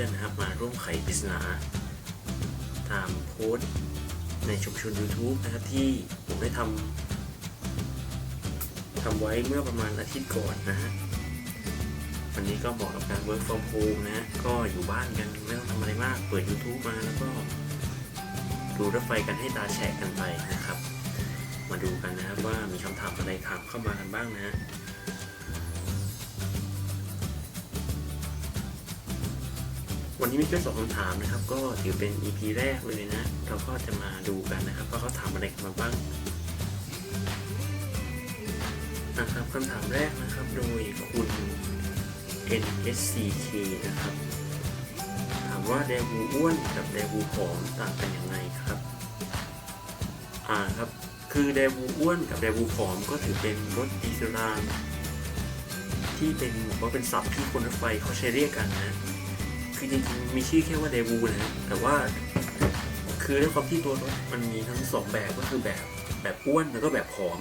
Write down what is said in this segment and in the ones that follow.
พื่อนๆนะครับ มาร่วมไขปริศนา ตามโพสต์ในชุมชน YouTube นะครับที่ผมได้ทำทำไว้เมื่อประมาณอาทิตย์ก่อนนะฮะวันนี้ก็เหมาะกับการ work from home นะ ก็อยู่บ้านกันไม่ต้องทำอะไรมาก เปิด YouTube มาแล้วก็ดูรถไฟกันให้ตาแฉกกันไปนะครับ มาดูกันนะครับว่ามีคำถามอะไรถามเข้ามากันบ้างนะฮะ วันนี้มีแค่สองคำถามนะครับ ก็ถือเป็น EP แรกเลยนะ เราก็จะมาดูกันนะครับว่าเขาถามอะไรกันมาบ้างนะครับคำถามแรกนะครับโดยคุณ NSCK นะครับ ถามว่าแดวูอ้วนกับแดวูผอมต่างกันยังไงครับ อ่าครับ คือแดวูอ้วนกับแดวูผอมก็ถือเป็นรถดีเซลรางที่เป็นผมว่าเป็นศัพท์ที่คนรถไฟเขาใช้เรียกกันนะ คือจริงๆมีชื่อแค่ว่าเดวูนะฮะแต่ว่า คือด้วยความที่ตัวรถมันมีทั้งสองแบบก็คือแบบแบบอ้วนแล้วก็แบบผอม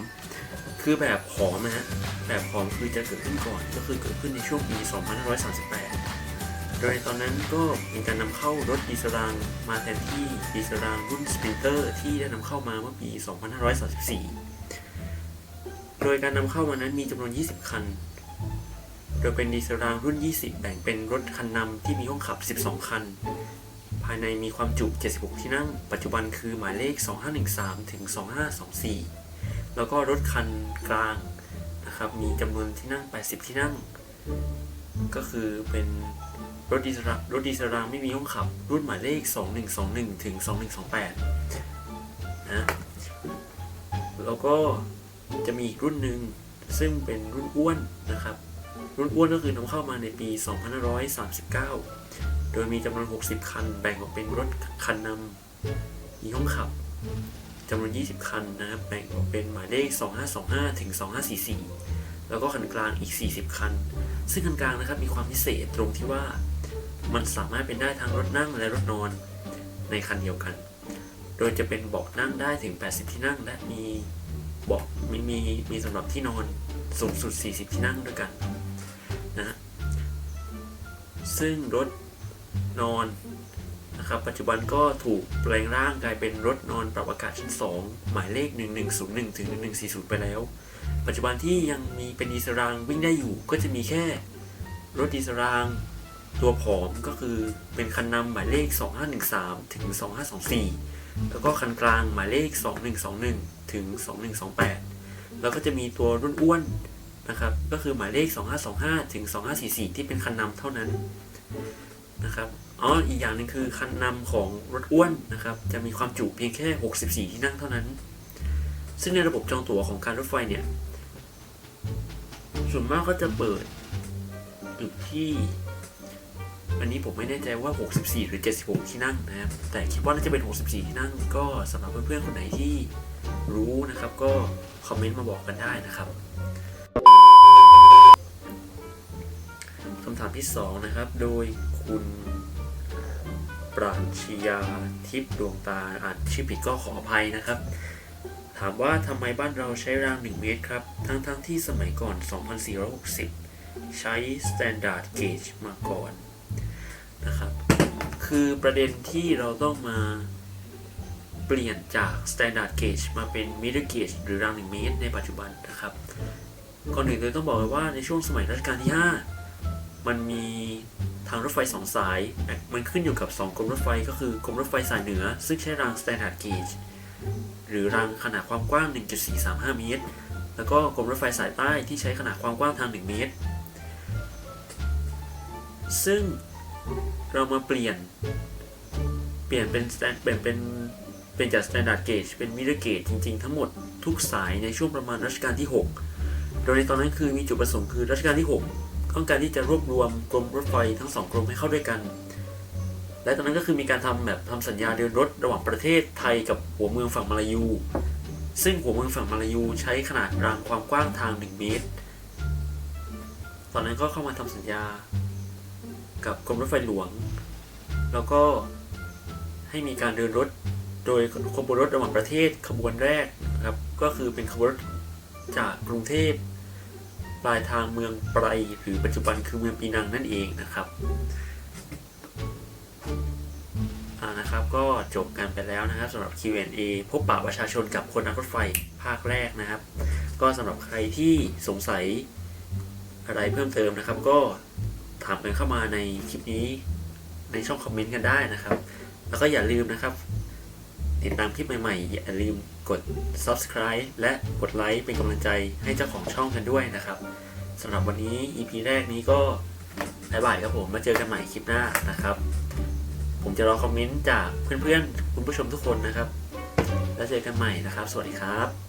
คือแบบผอมนะฮะแบบผอมคือจะเกิดขึ้นก่อนก็คือเกิดขึ้นในช่วงปี 2538 โดยตอนนั้นก็มีการนำเข้ารถดีเซลรางมาแทนที่ดีเซลรางรุ่นสปรินเตอร์ที่ได้นำเข้ามาเมื่อปี 2534 โดยการนำเข้ามานั้นมีจำนวน 20 คัน โดยเป็นดีเซลรางรุ่น 20 แบ่งเป็นรถคันนำที่มีห้องขับ 12 คัน ภายในมีความจุ 76 ที่นั่ง ปัจจุบันคือหมายเลข 2513 ถึง 2524 แล้วก็รถคันกลางนะครับมีจำนวนที่นั่ง 80 ที่นั่ง ก็คือเป็นรถดีเซลรางรถดีเซลรางไม่มีห้องขับ รุ่นหมายเลข 2121 ถึง 2128 นะ แล้วก็จะมีอีกรุ่นหนึ่งซึ่งเป็นรุ่นอ้วนนะครับ รุ่นอ้วนก็คือนำเข้ามาในปี 2539 โดยมีจำนวน 60 คัน แบ่งออกเป็นรถคันนำมีห้องขับจำนวน 20 คันนะครับแบ่งออกเป็นหมายเลข 2525 ถึง 2544 แล้วก็คันกลางอีก 40 คัน ซึ่งคันกลางนะครับมีความพิเศษตรงที่ว่ามันสามารถเป็นได้ทั้งรถนั่งและรถนอนในคันเดียวกัน โดยจะเป็นเบาะนั่งได้ถึง 80 ที่นั่ง และมีเบาะมีมีมีสำหรับที่นอนสูงสุด 40 ที่นั่งด้วยกัน ซึ่งรถนอนนะครับปัจจุบันก็ถูกแปลงร่างกลายเป็นรถนอนปรับอากาศชั้น 2 หมายเลข 1101 ถึง 1140 ไปแล้ว ปัจจุบันที่ยังมีเป็นดีเซลรางวิ่งได้อยู่ก็จะมีแค่รถดีเซลรางตัวผอมก็คือเป็นคันนำหมายเลข 2513 ถึง 2524 แล้วก็คันกลางหมายเลข 2121 ถึง 2128 แล้วก็จะมีตัวรุ่นอ้วนนะครับก็คือหมายเลข 2525 ถึง 2544 ที่เป็นคันนำเท่านั้น นะครับอ๋ออีกอย่างหนึ่งคือคันนำของรถอ้วนนะครับ จะมีความจุเพียงแค่ 64 ที่นั่งเท่านั้น ซึ่งในระบบจองตั๋วของการรถไฟเนี่ย ส่วนมากก็จะเปิดอยู่ที่ อันนี้ผมไม่แน่ใจว่า 64 หรือ 76 ที่นั่งนะครับ แต่คิดว่าน่าจะเป็น 64 ที่นั่ง ก็สำหรับเพื่อนๆคนไหนที่รู้นะครับ ก็คอมเมนต์มาบอกกันได้นะครับ ที่สองนะครับ โดยคุณปราชยาทิพย์ดวงตาอ่านชื่อผิดก็ขออภัยนะครับ ถามว่าทำไมบ้านเราใช้ราง 1 เมตรครับ ทั้งๆทที่สมัยก่อน 2460 ใช้ Standard Gauge มาก่อนนะครับ คือประเด็นที่เราต้องมาเปลี่ยนจาก Standard Gauge มาเป็น Meter Gauge หรือราง 1 เมตรในปัจจุบันนะครับ ก่อนอื่นเลยต้องบอกเลยว่าในช่วงสมัยรัชกาลที่ 5 มันมีทางรถไฟสองสาย มันขึ้นอยู่กับ 2กรมรถไฟก็คือกรมรถไฟสายเหนือ ซึ่งใช้ราง Standard Gauge หรือรางขนาดความกว้าง 1.435 เมตร แล้วก็กรมรถไฟสายใต้ที่ใช้ขนาดความกว้างทาง 1 เมตร ซึ่งเรามาเปลี่ยน เปลี่ยนเป็น stand เปลี่ยนเป็นเป็นจาก Standard Gauge เป็น Meter Gauge จริง ๆ ทั้งหมดทุกสายในช่วงประมาณรัชกาลที่ 6 โดยในตอนนั้นคือมีจุดประสงค์คือรัชกาลที่ 6 ต้องการที่จะรวบรวมกรมรถไฟทั้งสองกรมให้เข้าด้วยกัน และตอนนั้นก็คือมีการทำแบบทำสัญญาเดินรถระหว่างประเทศไทยกับหัวเมืองฝั่งมาลายู ซึ่งหัวเมืองฝั่งมาลายูใช้ขนาดรางความกว้างทาง 1 เมตร ตอนนั้นก็เข้ามาทำสัญญากับกรมรถไฟหลวง แล้วก็ให้มีการเดินรถโดยขบวนรถระหว่างประเทศขบวนแรกครับก็คือเป็นขบวนรถจากกรุงเทพ ปลายทางเมืองไพรหรือปัจจุบันคือเมืองปีนังนั่นเองนะครับานะครับก็จบกันไปแล้วนะครับสำหรับ Q&A พบปะประชาชนกับคนนักรถไฟภาคแรกนะครับ ก็สำหรับใครที่สงสัยอะไรเพิ่มเติมนะครับ ก็ถามกันเข้ามาในคลิปนี้ในช่องคอมเมนต์กันได้นะครับ แล้วก็อย่าลืมนะครับ ติดตามคลิปใหม่ๆ อย่าลืม กด subscribe และกดไลค์เป็นกำลังใจให้เจ้าของช่องกันด้วยนะครับสำหรับวันนี้ EP แรกนี้ก็บายบายครับผม มาเจอกันใหม่คลิปหน้านะครับ ผมจะรอคอมเมนต์จากเพื่อนๆ คุณผู้ชมทุกคนนะครับ แล้วเจอกันใหม่นะครับ สวัสดีครับ